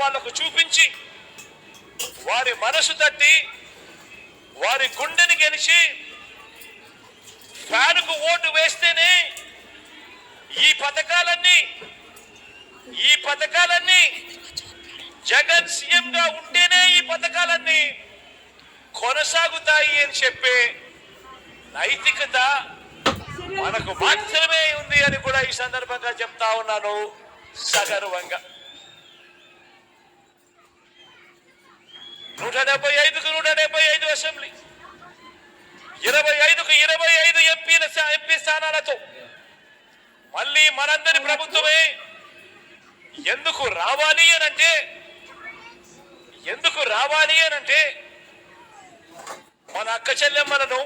వాళ్ళకు చూపించి వారి మనసు తట్టి వారి గుండెని గెలిచి ఫ్యాన్కు ఓటు వేస్తేనే ఈ పథకాలన్నీ ఈ పథకాలన్నీ జగన్ సీఎం గా ఉంటేనే ఈ పథకాలన్నీ కొనసాగుతాయి అని చెప్పే నైతికత మనకు మాత్రమే ఉంది అని కూడా ఈ సందర్భంగా చెప్తా ఉన్నాను సగర్వంగా. నూట డెబ్బై ఐదుకు నూట డెబ్బై ఐదు అసెంబ్లీ. ఇరవై ఐదుకు ఇరవై ఐదు ఎంపీల స్థా- ఎంపీ స్థానాలతో. మళ్ళీ మనందరి ప్రభుత్వమే ఎందుకు రావాలి అనంటే ఎందుకు రావాలి అనంటే మన అక్క చెల్లెమ్మలను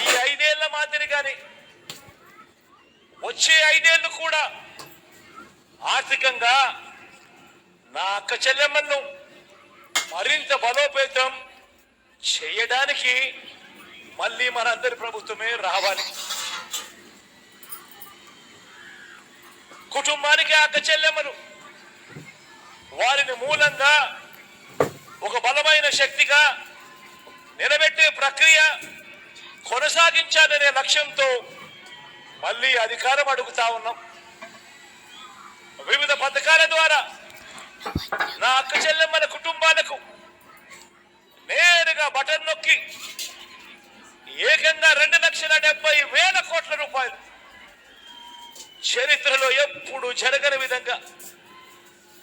ఈ ఐదేళ్ళ మాదిరిగానే వచ్చే ఐదేళ్ళు కూడా ఆర్థికంగా నా అక్క చెల్లెమ్మలను మరింత బలోపేతం చేయడానికి మళ్ళీ మనందరి ప్రభుత్వమే రావాలి. కుటుంబానికి అక్క చెల్లెమ్మలు వారిని మూలంగా ఒక బలమైన శక్తిగా నిలబెట్టే ప్రక్రియ కొనసాగించాలనే లక్ష్యంతో మళ్ళీ అధికారం అడుగుతా ఉన్నాం. వివిధ పథకాల ద్వారా నా అక్క చెల్లెమ్మల కుటుంబాలకు నేరుగా బటన్ నొక్కి ఏకంగా రెండు లక్షల డెబ్బై వేల కోట్ల రూపాయలు చరిత్రలో ఎప్పుడు జరగని విధంగా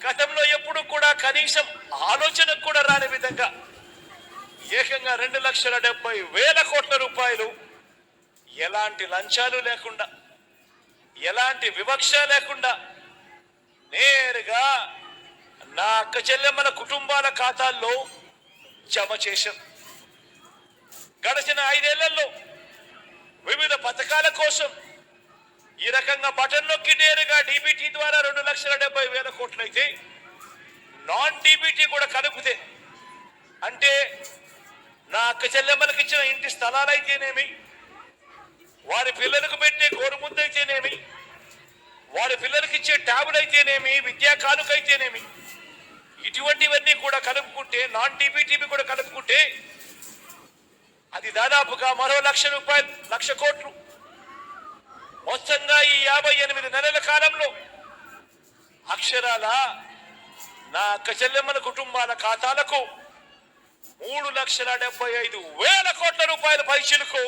గతంలో ఎప్పుడు కూడా కనీసం ఆలోచనకు కూడా రాని విధంగా ఏకంగా రెండు లక్షల డెబ్బై వేల కోట్ల రూపాయలు ఎలాంటి లంచాలు లేకుండా ఎలాంటి వివక్ష లేకుండా నేరుగా నా అక్క చెల్లెమ్మల కుటుంబాల ఖాతాల్లో జమ చేశాం. గడిచిన ఐదేళ్ళలో వివిధ పథకాల కోసం ఈ రకంగా బటన్ నొక్కి నేరుగా డీబీటీ ద్వారా రెండు లక్షల డెబ్బై వేల కోట్లయితే నాన్ డీబీటీ కూడా కలిపితే అంటే నా అక్క చెల్లెమ్మలకు ఇచ్చిన ఇంటి స్థలాలైతేనేమి వారి పిల్లలకు పెట్టే గోరుముద్దైతేనేమి వారి పిల్లలకి ఇచ్చే ట్యాబులు అయితేనేమి విద్యా కానుకైతేనేమి ఇటువంటివన్నీ కూడా కలుపుకుంటే నాన్ టీపీటీపీ కూడా కలుపుకుంటే అది దాదాపుగా మరో లక్ష రూపాయలు లక్ష కోట్లు. మొత్తంగా ఈ యాభై ఎనిమిది నెలల కాలంలో అక్షరాల నా అక్క చెల్లెమ్మల కుటుంబాల ఖాతాలకు మూడు లక్షల డెబ్బై ఐదు వేల కోట్ల రూపాయల పరీక్షలకు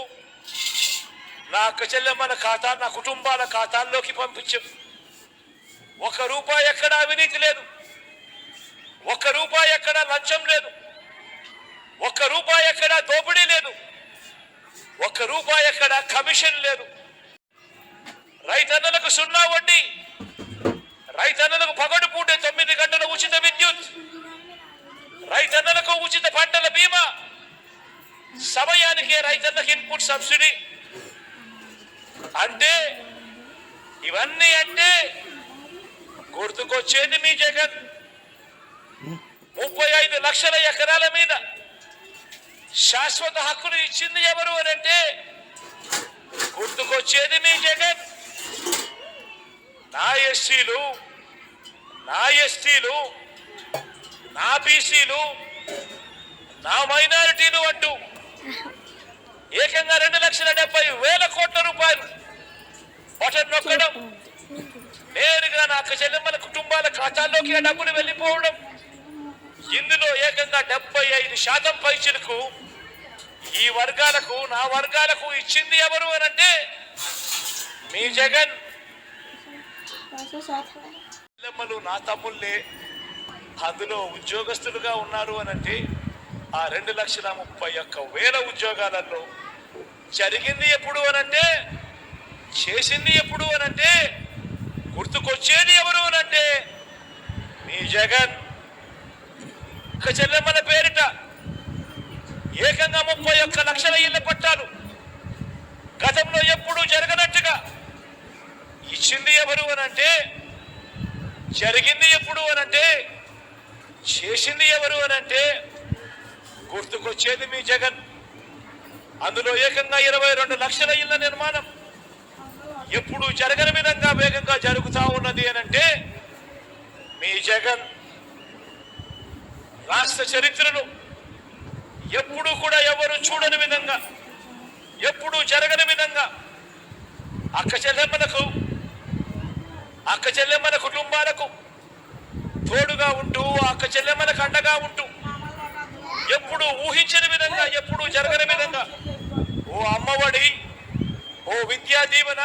నా అక్క చెల్లెమ్మల ఖాతా నా కుటుంబాల ఖాతాల్లోకి పంపించు. ఒక రూపాయి ఎక్కడ అవినీతి లేదు. ఒక్క రూపాయి ఎక్కడ లంచం లేదు. ఒక్క రూపాయి ఎక్కడ దోపిడీ లేదు. ఒక్క రూపాయి ఎక్కడ కమిషన్ లేదు. రైతన్నలకు సున్నా వడ్డీ. రైతన్నలకు పగడు పూటే తొమ్మిది గంటల ఉచిత విద్యుత్. రైతన్నలకు ఉచిత పంటల బీమా. సమయానికే రైతన్నకు ఇన్పుట్ సబ్సిడీ. అంటే ఇవన్నీ అంటే గుర్తుకొచ్చేది మీ జగన్. ముప్పై ఐదు లక్షల ఎకరాల మీద శాశ్వత హక్కులు ఇచ్చింది ఎవరు అని అంటే గుర్తుకొచ్చేది మీ జగన్. నా ఎస్సీలు నా ఎస్టీలు నా బీసీలు నా మైనారిటీలు అంటూ ఏకంగా రెండు లక్షల డెబ్బై వేల కోట్ల రూపాయలు బటన్ నొక్కడం నేరుగా నా అక్క చెల్లెమ్మల కుటుంబాల ఖాతాల్లోకి ఆ డబ్బులు వెళ్ళిపోవడం. ఇందులో ఏకంగా డెబ్బై ఐదు శాతం పైచులకు ఈ వర్గాలకు నా వర్గాలకు ఇచ్చింది ఎవరు అని అంటే మీ జగన్. పిల్లమ్మలు నా తమ్ముళ్ళే అందులో ఉద్యోగస్తులుగా ఉన్నారు అని అంటే ఆ రెండు లక్షల ముప్పై ఒక్క వేల ఉద్యోగాలలో జరిగింది ఎప్పుడు అనంటే చేసింది ఎప్పుడు అనంటే గుర్తుకొచ్చేది ఎవరు అనంటే మీ జగన్. ఒక చెల్లెమ్మల పేరిట ఏకంగా ముప్పై ఒక్క లక్షల ఇళ్ళ పట్టాలు గతంలో ఎప్పుడూ జరగనట్టుగా ఇచ్చింది ఎవరు అనంటే జరిగింది ఎప్పుడు అనంటే చేసింది ఎవరు అనంటే గుర్తుకొచ్చేది మీ జగన్. అందులో ఏకంగా ఇరవై రెండు లక్షల ఇళ్ళ నిర్మాణం ఎప్పుడు జరగని విధంగా వేగంగా జరుగుతూ ఉన్నది అనంటే మీ జగన్ రాష్ట్ర చరిత్రను ఎప్పుడూ కూడా ఎవరు చూడని విధంగా ఎప్పుడూ జరగని విధంగా అక్క చెల్లెమ్మలకు అక్క చెల్లెమ్మల కుటుంబాలకు తోడుగా ఉంటూ అక్క చెల్లెమ్మలకు అండగా ఉంటూ ఎప్పుడు ఊహించని విధంగా ఎప్పుడు జరగని విధంగా ఓ అమ్మఒడి ఓ విద్యా దీవెన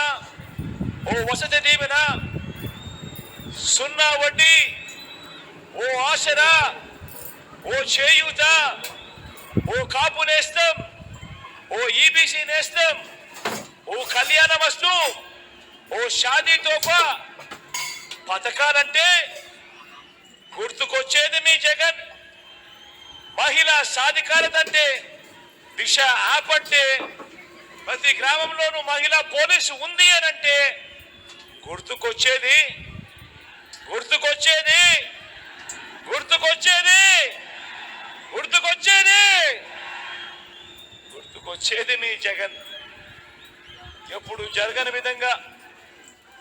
ఓ వసతి దీవెన సున్నా వడ్డీ ఓ ఆశరా ఓ చేయూత ఓ కాపు నేస్తం ఓ ఈబీసీ నేస్తం ఓ కళ్యాణ వస్తు ఓ షాదీ తోఫా పథకాలంటే గుర్తుకొచ్చేది మీ జగన్. మహిళా సాధికారత అంటే దిశ యాప్ అంటే ప్రతి గ్రామంలోనూ మహిళా పోలీసు ఉంది అని అంటే గుర్తుకొచ్చేది గుర్తుకొచ్చేది గుర్తుకొచ్చేది. గుర్తుకొచ్చేది. గుర్తుకొచ్చేది మీ జగన్. ఎప్పుడు జరగని విధంగా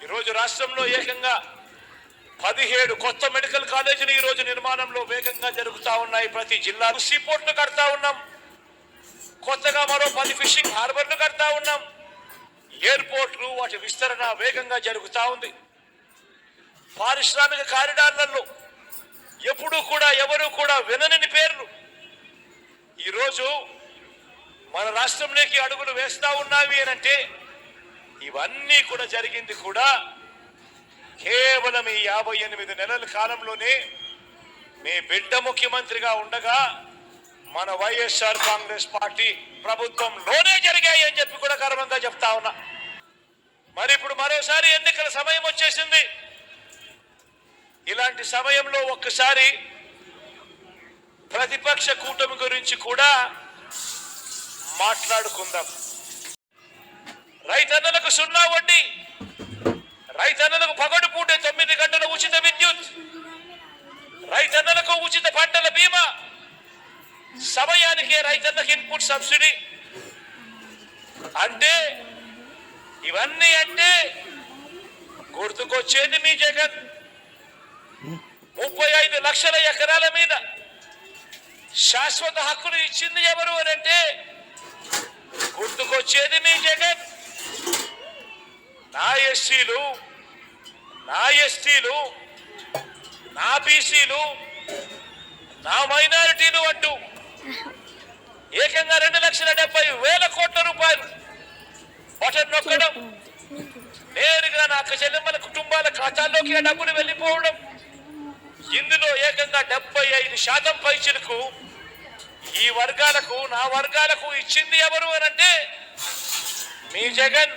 ఈరోజు రాష్ట్రంలో ఏకంగా పదిహేడు కొత్త మెడికల్ కాలేజీలు ఈరోజు నిర్మాణంలో వేగంగా జరుగుతూ ఉన్నాయి. ప్రతి జిల్లాకు సీపోర్ట్లు కడతా ఉన్నాం. కొత్తగా మరో పది ఫిషింగ్ హార్బర్లు కడతా ఉన్నాం. ఎయిర్పోర్ట్లు వాటి విస్తరణ వేగంగా జరుగుతూ ఉంది. పారిశ్రామిక కారిడార్లలో ఎప్పుడూ కూడా ఎవరు కూడా వినని పేర్లు ఈరోజు మన రాష్ట్రంలోకి అడుగులు వేస్తా ఉన్నావి అని అంటే ఇవన్నీ కూడా జరిగింది కూడా కేవలం ఈ యాభై ఎనిమిది నెలల కాలంలోనే మీ బిడ్డ ముఖ్యమంత్రిగా ఉండగా మన వైఎస్ఆర్ కాంగ్రెస్ పార్టీ ప్రభుత్వంలోనే జరిగాయి అని చెప్పి కూడా గర్వంగా చెప్తా ఉన్నా. మరి ఇప్పుడు మరోసారి ఎన్నికల సమయం వచ్చేసింది. ఇలాంటి సమయంలో ఒక్కసారి ప్రతిపక్ష కూటమి గురించి కూడా మాట్లాడుకుందాం. రైతన్నలకు సున్నా వడ్డీ రైతన్నలకు పగడు పూటే తొమ్మిది గంటల ఉచిత విద్యుత్ రైతన్నలకు ఉచిత పంటల బీమా. సమయానికి రైతన్నకు ఇన్పుట్ సబ్సిడీ. అంటే ఇవన్నీ అంటే గుర్తుకొచ్చేది మీ జగన్. ముప్పై ఐదు లక్షల ఎకరాల మీద శాశ్వత హక్కులు ఇచ్చింది ఎవరు అని అంటే గుర్తుకొచ్చేది మీ జగన్. నా ఎస్సీలు నా ఎస్టీలు నా బీసీలు నా మైనారిటీలు అంటూ ఏకంగా రెండు లక్షల డెబ్బై వేల కోట్ల రూపాయలు బటన్ నొక్కడం నేరుగా నా అక్క చెల్లెమ్మల కుటుంబాల ఖాతాల్లోకి ఆ డబ్బులు వెళ్ళిపోవడం ఇందులో ఏకంగా డెబ్బై ఐదు శాతం పైచులకు ఈ వర్గాలకు నా వర్గాలకు ఇచ్చింది ఎవరు అనంటే మీ జగన్.